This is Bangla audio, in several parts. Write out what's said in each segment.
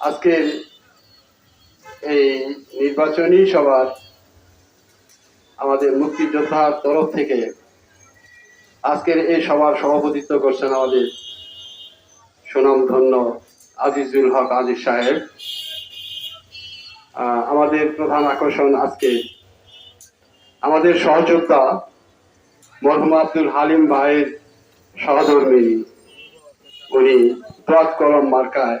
আজকের এই নির্বাচনী সভার আমাদের মুক্তিযোদ্ধার তরফ থেকে আজকের এই সভার সভাপতিত্ব করছেন আমাদের সুনামধন্য আজিজুল হক আজিজ সাহেব। আমাদের প্রধান আকর্ষণ আজকে আমাদের সহযোদ্ধা মরহুম আব্দুল হালিম ভাইয়ের সহধর্মী উনি দোয়াত কলম মার্কায়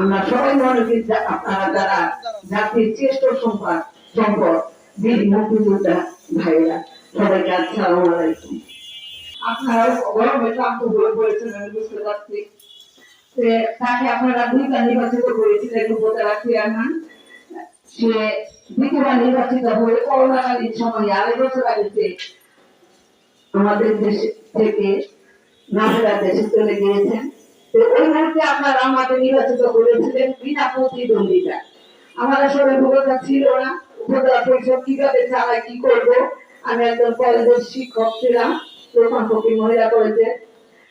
আমরা সবাই মনে করি আপনারা যারা জাতির শ্রেষ্ঠ সম্পদ সম্পদ বীর মুক্তিযোদ্ধা ভাইরা সবাইকে আসসালামু আলাইকুম। আমাদের দেশ থেকে নামেরা দেশে চলে গিয়েছেন। আপনারা আমাদের নির্বাচিত করেছিলেন বিনা প্রতিদ্বন্দ্বিতা আমার আসলে ভূমিকা ছিল না উপজেলা পরিষদ কীভাবে চালায় কি করব? আমি একজন কলেজের শিক্ষক ছিলাম প্রথম পক্ষী মহিলা কলেজে।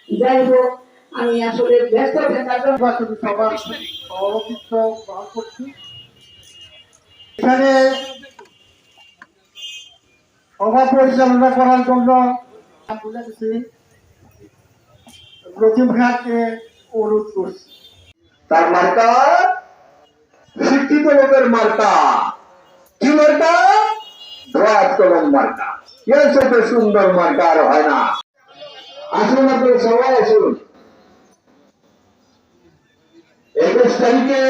যাই হোক আমি আসলে ব্যস্ত থাকার জন্য নির্বাচনী সভাপতিত্ব গ্রহণ করছি। এখানে সভা পরিচালনা করার জন্য বলে রকিম অনুরোধ করছি। তার মার্কা? শিক্ষিত লোকের মার্কা। কি মার্কা? ধোয়াত মার্কা। এর সুন্দর মার্কা আর হয় না। আসুন আপনি সবাই আসুন। একুশ তারিখে